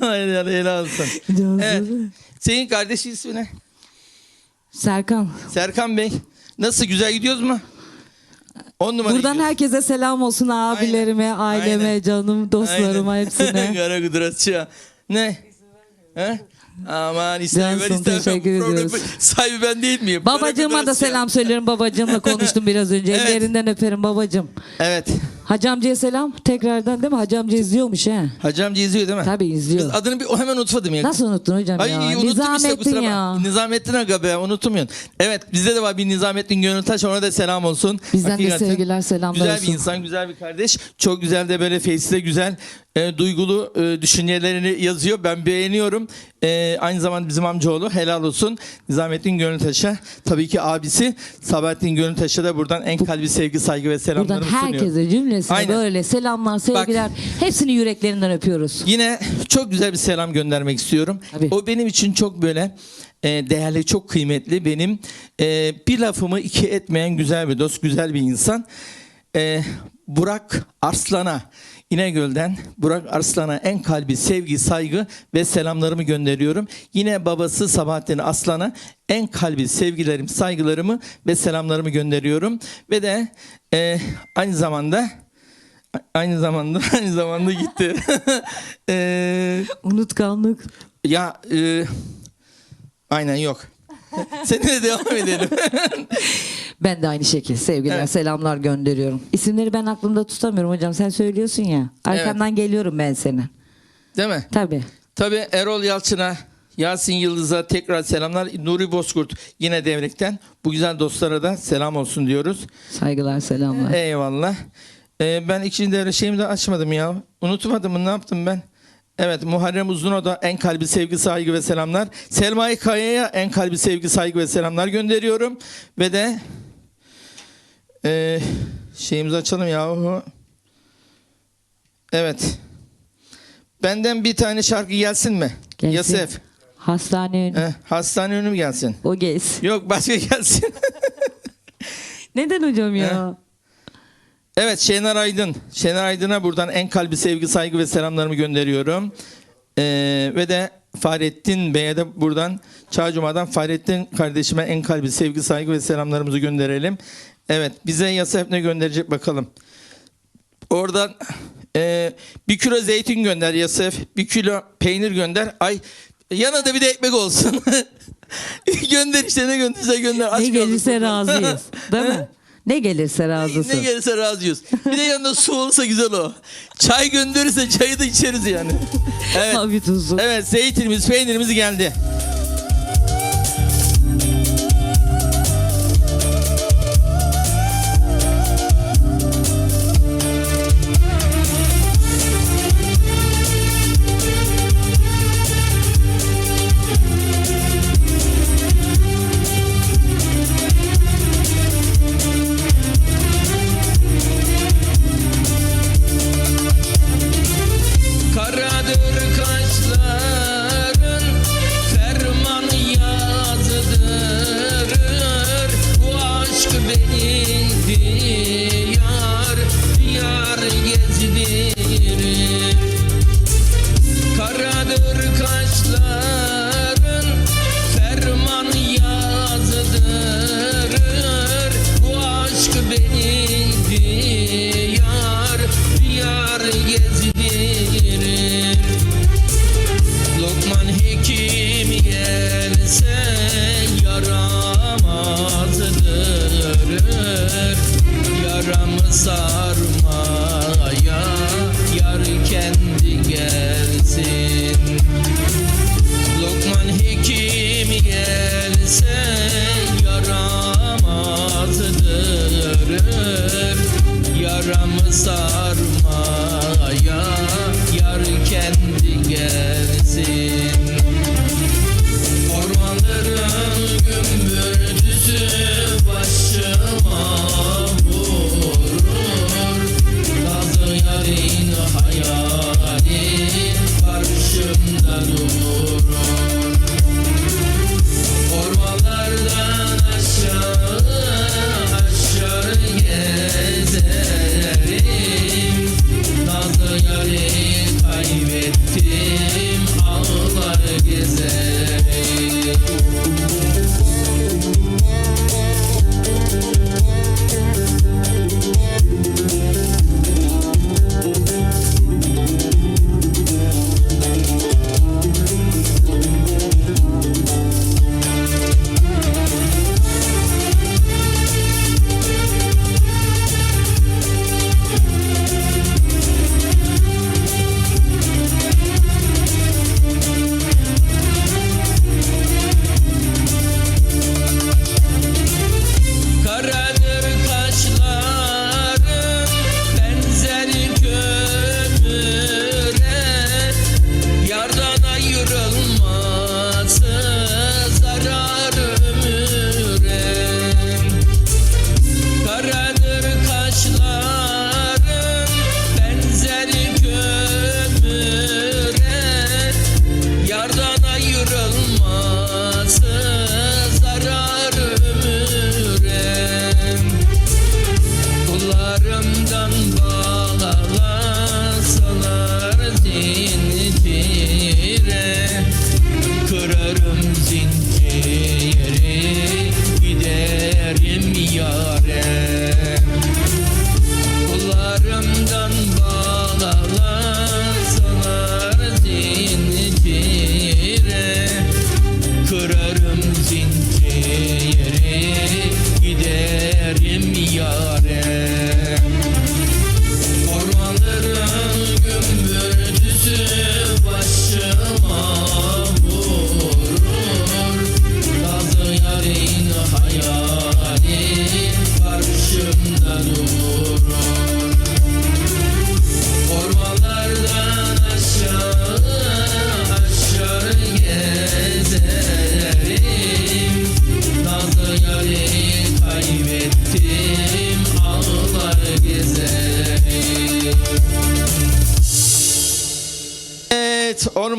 helal, helal olsun. Evet. Senin kardeşi ismi ne? Serkan. Serkan Bey. Nasıl güzel gidiyoruz mu? On numara Buradan gidiyoruz. herkese selam olsun abilerime, aileme, Aynen. canım, dostlarıma hepsine. Kara kudretçi. Ne? He? Aman istemem Cansın, istemem. teşekkür ediyoruz. Sahibi ben değil miyim? Kara Babacığıma da selam söylerim. Babacığımla konuştum biraz önce. Evet. Ellerinden öperim babacığım. Evet. Hacı amcaya selam. Tekrardan değil mi? Hacı amca izliyormuş he. Hacı amca izliyor değil mi? Tabii izliyor. Kız adını bir o hemen unutmadım ya. Nasıl unuttun hocam Ay ya? unuttum işte Nizamettin kusura ya. bakma. Nizamettin Aga be unutmuyorsun. Evet bizde de var bir Nizamettin Gönültaş ona da selam olsun. Bizden de Hakikaten sevgiler, selamlar Güzel olsun. bir insan, güzel bir kardeş. Çok güzel de böyle Face'de güzel e, duygulu e, düşüncelerini yazıyor. Ben beğeniyorum. E, aynı zamanda bizim amcaoğlu helal olsun. Nizamettin Gönültaş'a tabii ki abisi Sabahattin Gönültaş'a da buradan en kalbi sevgi, saygı ve Buradan selamlarımı sunuyorum. herkese cümlesine Aynen. böyle selamlar, sevgiler. Hepsini yüreklerinden öpüyoruz. Yine çok güzel bir selam göndermek istiyorum. Tabii. O benim için çok böyle e, değerli, çok kıymetli. Benim e, bir lafımı iki etmeyen güzel bir dost, güzel bir insan. E, Burak Arslan'a, İnegöl'den Burak Arslan'a en kalbi sevgi, saygı ve selamlarımı gönderiyorum. Yine babası Sabahattin Aslan'a en kalbi sevgilerim, saygılarımı ve selamlarımı gönderiyorum. Ve de e, aynı zamanda aynı zamanda aynı zamanda gitti. Eee Unutkanlık. ya e, aynen yok. Seninle devam edelim. Ben de aynı şekilde sevgiler, Evet. selamlar gönderiyorum. İsimleri ben aklımda tutamıyorum hocam. Sen söylüyorsun ya. Arkandan geliyorum ben senin. Değil mi? Tabii. Tabii Erol Yalçın'a, Yasin Yıldız'a tekrar selamlar. Nuri Bozkurt yine devrekten. Bu güzel dostlara da selam olsun diyoruz. Saygılar, selamlar. Eyvallah. Ee, ben ikinci devre şeyimi de açmadım ya. Unutmadım mı ne yaptım ben? Evet Muharrem Uzun'a da en kalbi sevgi saygı ve selamlar. Selma Kaya'ya en kalbi sevgi saygı ve selamlar gönderiyorum. Ve de e, şeyimizi açalım yahu. Evet. Benden bir tane şarkı gelsin mi? Gelsin. Yasef. Hastane önü. Eh, hastane önü mü gelsin? O gez. Yok başka gelsin. Neden hocam ya? Evet Şener Aydın. Şener Aydın'a buradan en kalbi sevgi, saygı ve selamlarımı gönderiyorum. Ee, ve de Fahrettin Bey'e de buradan Çağcuma'dan Fahrettin kardeşime en kalbi sevgi, saygı ve selamlarımızı gönderelim. Evet bize Yasef ne gönderecek bakalım. Oradan e, bir kilo zeytin gönder Yasef. Bir kilo peynir gönder. Ay yanına da bir de ekmek olsun. gönder işte ne gönderse gönder. Aç Ne gelirse razıyız. Değil mi? Ne gelirse razısın. Ne gelirse razıyız. Bir de yanında su olursa güzel o. Çay gönderirse çayı da içeriz yani. Evet. Afiyet olsun. Evet zeytinimiz, peynirimiz geldi.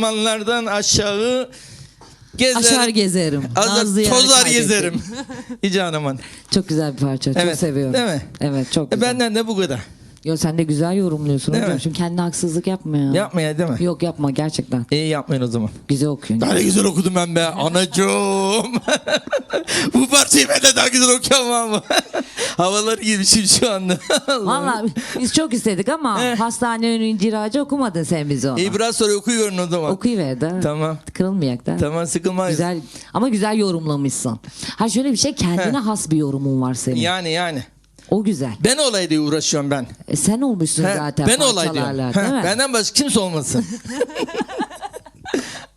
Evet ormanlardan aşağı gezerim. Aşağı gezerim. Azar, tozar gezerim. Hiç anlaman. Çok güzel bir parça. Çok Evet, seviyorum. değil mi? Evet çok E, güzel. benden de bu kadar. Yo, sen de güzel yorumluyorsun Değil hocam. mi? Şimdi kendine haksızlık yapma ya. Yapmaya değil mi? Yok yapma gerçekten. İyi yapmayın o zaman. Güzel okuyorsun. Daha ne güzel okudum ben be anacığım. bu parçayı ben de daha güzel okuyamam. Havalar girmişim şu anda. Valla biz çok istedik ama Eh. hastane önü inciracı okumadın sen bize onu. İyi biraz sonra okuyuverin o zaman. Okuyuver de. Tamam. Kırılmayak da. Tamam sıkılmayız. Güzel ama güzel yorumlamışsın. Ha şöyle bir şey kendine has bir yorumun var senin. Yani yani. O güzel. Ben olay diye uğraşıyorum ben. E, sen olmuşsun He, zaten ben olay diyorum. değil He, mi? benden başka kimse olmasın.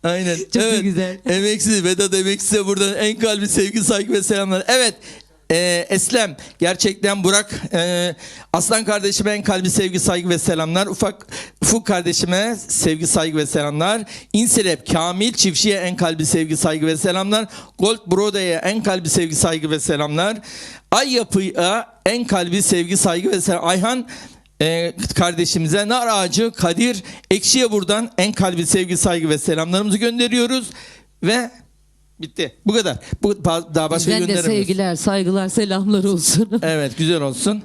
Aynen. Çok da güzel. Emeksiz Vedat Emeksiz'e buradan en kalbi sevgi, saygı ve selamlar. Evet. E, Eslem gerçekten Burak e, Aslan kardeşime en kalbi sevgi saygı ve selamlar. Ufak Ufuk kardeşime sevgi saygı ve selamlar. İnselep Kamil Çiftçi'ye en kalbi sevgi saygı ve selamlar. Gold Brode'ye en kalbi sevgi saygı ve selamlar. Ay Yapı'ya en kalbi sevgi saygı ve selam Ayhan e, kardeşimize nar ağacı Kadir Ekşi'ye buradan en kalbi sevgi saygı ve selamlarımızı gönderiyoruz. Ve bitti. Bu kadar. Bu daha başka Bizden de sevgiler, saygılar, selamlar olsun. Evet güzel olsun.